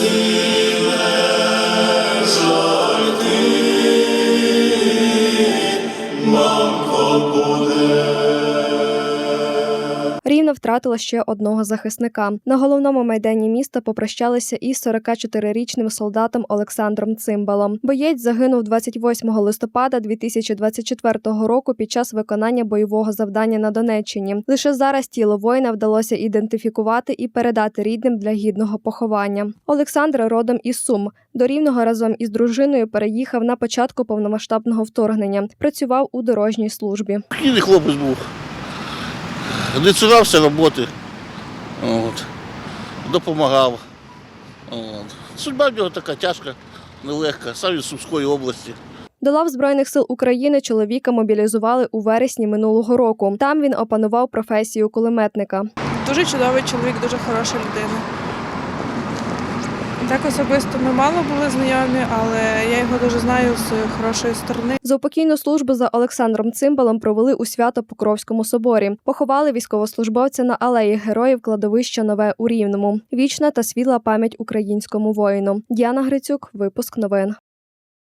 Рівно втратила ще одного захисника. На головному майдані міста попрощалися із 44-річним солдатом Олександром Цимбалом. Боєць загинув 28 листопада 2024 року під час виконання бойового завдання на Донеччині. Лише зараз тіло воїна вдалося ідентифікувати і передати рідним для гідного поховання. Олександр родом із Сум. До Рівного разом із дружиною переїхав на початку повномасштабного вторгнення. Працював у дорожній службі. Спокійний хлопець був. Не цурався роботи. От. Допомагав. От. Судьба в нього така тяжка, нелегка, сам із Сумської області. До лав Збройних сил України чоловіка мобілізували у вересні минулого року. Там він опанував професію кулеметника. Дуже чудовий чоловік, дуже хороша людина. Так особисто ми мало були знайомі, але я його дуже знаю з хорошої сторони. Заупокійну службу за Олександром Цимбалом провели у Свято-Покровському соборі. Поховали військовослужбовця на алеї героїв кладовища Нове у Рівному. Вічна та світла пам'ять українському воїну. Діана Грицюк, випуск новин.